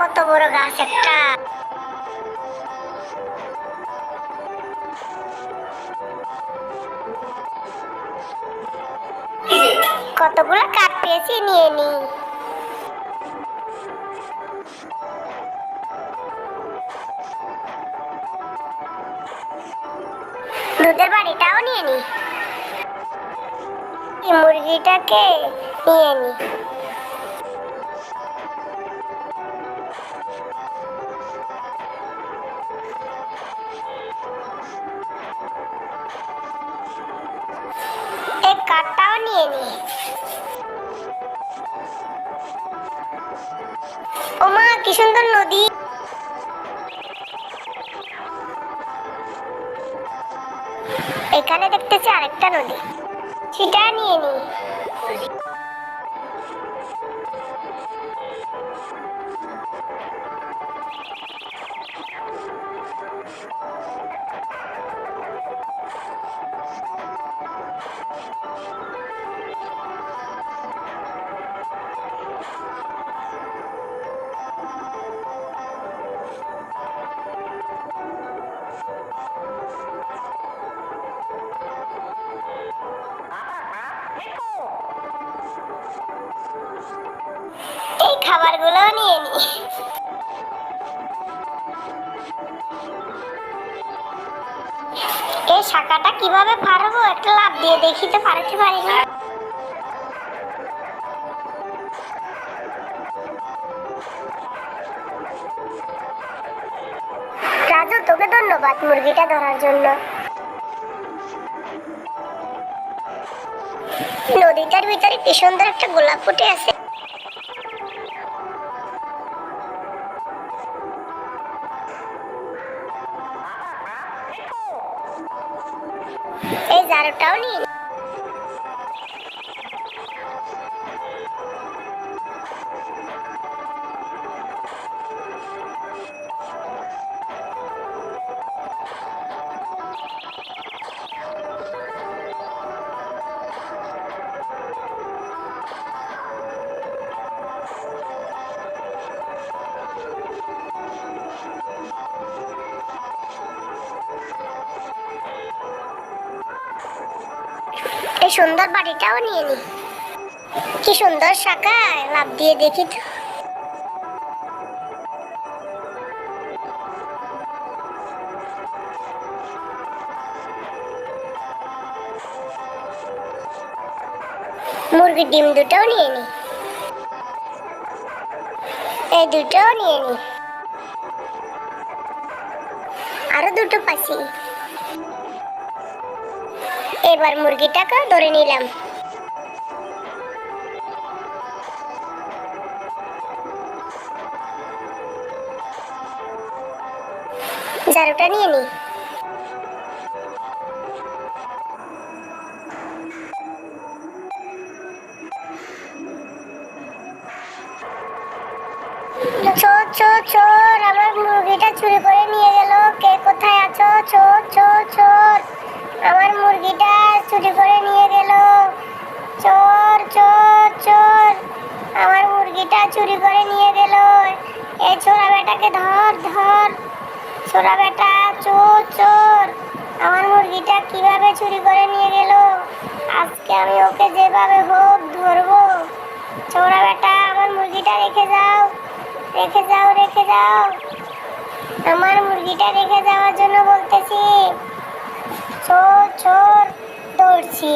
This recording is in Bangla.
কত বড় গাছ কতগুলো কাঠ পেয়েছি নিয়ে নি। দুধের বাড়িটাও নিয়ে নি। মুরগিটাকে নিয়ে নি। এই কাঠটাও নিয়ে নি। ও মা, কি সুন্দর নদী। এখানে দেখতেছি আরেকটা নদী। সেটা নিয়ে নি খাবারগুলো নিয়ে নি। এই শাখাটা কীভাবে পারব? একটা লাভ দিয়ে দেখি তো পারতে পারি না। রাজু, তোকে ধন্যবাদ মুরগিটা ধরার জন্য। নদীটার ভিতরে কি সুন্দর একটা গোলাপ ফুটে আছে। এই জারটাও নিয়ে এই সুন্দর বাড়িটাও নিয়ে নি। কি সুন্দর শাখায় লাভ দিয়ে দেখি তো। মুরগির ডিম দুটোও নিয়ে নি। এই দুটোও নিয়ে নি। আরও দুটো পাচ্ছি এবার মুরগিটাকে ধরে নিলাম। ঝাড়ুটা নিয়ে নি। চোর চোর আমার মুরগিটা চুরি করে নিয়ে গেল। কে কোথায় আছো? চোর চোর চোর। আমার চুরি করে নিয়ে গেল। চোর চোর চোর। আমার মুরগিটা চুরি করে নিয়ে গেল। এই ছোড়া বেটাকে ধর ধর। ছোড়া বেটা, চোর চোর। আমার মুরগিটা কীভাবে চুরি করে নিয়ে গেল? আজকে আমি ওকে যেভাবে হোক ধরবো। ছোড়া বেটা, আমার মুরগিটা রেখে যাও। রেখে যাও রেখে যাও। আমার মুরগিটা রেখে যাওয়ার জন্য বলতেছি, চোর চোর। দৌড়ছি